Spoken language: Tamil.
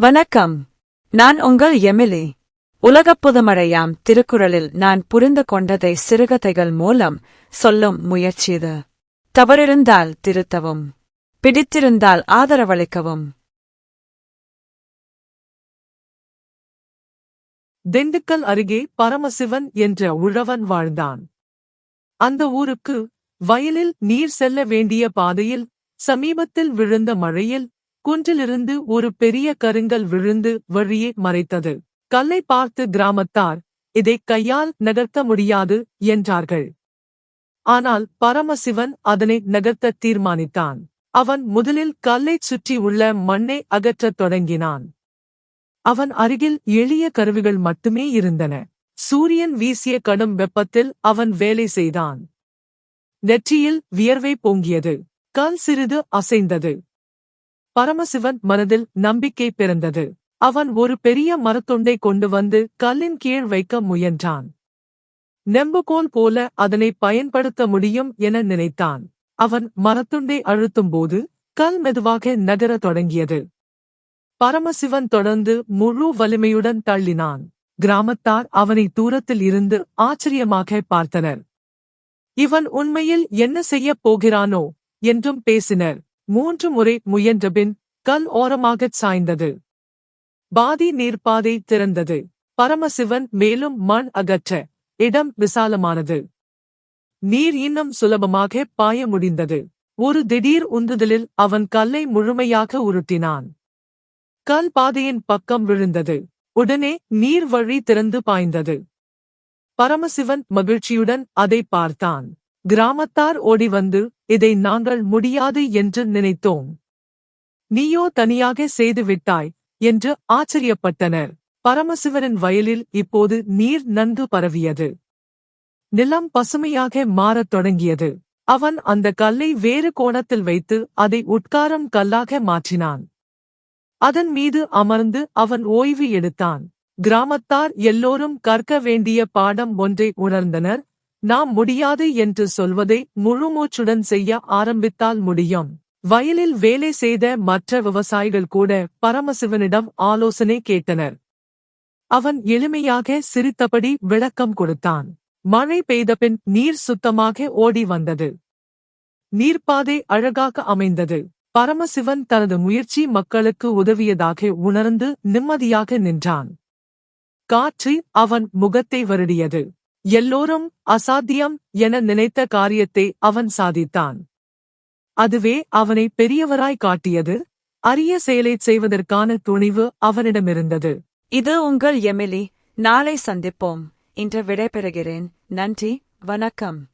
வணக்கம். நான் உங்கள் எமிலி. உலகப் புதுமழையாம் திருக்குறளில் நான் புரிந்து கொண்டதை சிறுகதைகள் மூலம் சொல்லும் முயற்சிது தவறிருந்தால் திருத்தவும். பிடித்திருந்தால் ஆதரவளிக்கவும். திண்டுக்கல் அருகே பரமசிவன் என்ற உழவன் வாழ்ந்தான். அந்த ஊருக்கு வயலில் நீர் செல்ல வேண்டிய பாதையில் சமீபத்தில் விழுந்த மழையில் குன்றிலிருந்து ஒரு பெரிய கருங்கல் விழுந்து வழியே மறைத்தது. கல்லை பார்த்து கிராமத்தார் இதை கையால் நகர்த்த முடியாது என்றார்கள். ஆனால் பரமசிவன் அதனை நகர்த்த தீர்மானித்தான். அவன் முதலில் கல்லைச் சுற்றி உள்ள மண்ணை அகற்றத் தொடங்கினான். அவன் அருகில் எளிய கருவிகள் மட்டுமே இருந்தன. சூரியன் வீசிய கடும் வெப்பத்தில் அவன் வேலை செய்தான். நெற்றியில் வியர்வை பொங்கியது. கல் சிறிது அசைந்தது. பரமசிவன் மனதில் நம்பிக்கை பிறந்தது. அவன் ஒரு பெரிய மரத்துண்டை கொண்டு வந்து கல்லின் கீழ் வைக்க முயன்றான். நெம்புகோல் போல அதனை பயன்படுத்த முடியும் என நினைத்தான். அவன் மரத்துண்டை அழுத்தும்போது கல் மெதுவாக நகரத் தொடங்கியது. பரமசிவன் தொடர்ந்து முழு வலிமையுடன் தள்ளினான். கிராமத்தார் அவனை தூரத்தில் இருந்து ஆச்சரியமாக பார்த்தனர். இவன் உண்மையில் என்ன செய்யப் போகிறானோ? என்றும் பேசினர். மூன்று முறை முயன்றபின் கல் ஓரமாகச் சாய்ந்தது. பாதி நீர்ப்பாதை திறந்தது. பரமசிவன் மேலும் மண் அகற்ற இடம் விசாலமானது. நீர் இன்னும் சுலபமாக பாய முடிந்தது. ஒரு திடீர் உந்துதலில் அவன் கல்லை முழுமையாக உருட்டினான். கல் பாதையின் பக்கம் விழுந்தது. உடனே நீர் வழி திறந்து பாய்ந்தது. பரமசிவன் மகிழ்ச்சியுடன் அதை பார்த்தான். கிராமத்தார் ஓடி வந்து இதை நாங்கள் முடியாது என்று நினைத்தோம். நீயோ தனியாக செய்துவிட்டாய் என்று ஆச்சரியப்பட்டனர். பரமசிவரின் வயலில் இப்போது நீர் நன்கு பரவியது. நிலம் பசுமையாக மாறத் தொடங்கியது. அவன் அந்த கல்லை வேறு கோணத்தில் வைத்து அதை உட்காரம் கல்லாக மாற்றினான். அதன் மீது அமர்ந்து அவன் ஓய்வு எடுத்தான். கிராமத்தார் எல்லோரும் கற்க வேண்டிய பாடம் ஒன்றை உணர்ந்தனர். நாம் முடியாது என்று சொல்வதை முழுமூச்சுடன் செய்ய ஆரம்பித்தால் முடியும். வயலில் வேலை செய்த மற்ற விவசாயிகள் கூட பரமசிவனிடம் ஆலோசனை கேட்டனர். அவன் எளிமையாக சிரித்தபடி விளக்கம் கொடுத்தான். மழை பெய்தபின் நீர் சுத்தமாக ஓடி வந்தது. நீர்ப்பாதை அழகாக அமைந்தது. பரமசிவன் தனது முயற்சி மக்களுக்கு உதவியதாக உணர்ந்து நிம்மதியாக நின்றான். காற்று அவன் முகத்தை வருடியது. எல்லோரும் அசாத்தியம் என நினைத்த காரியத்தை அவன் சாதித்தான். அதுவே அவனை பெரியவராய் காட்டியது. அரிய செயலைச் செய்வதற்கான துணிவு அவனிடமிருந்தது. இது உங்கள் எமிலி. நாளை சந்திப்போம். இன்று விடைபெறுகிறேன். நன்றி. வணக்கம்.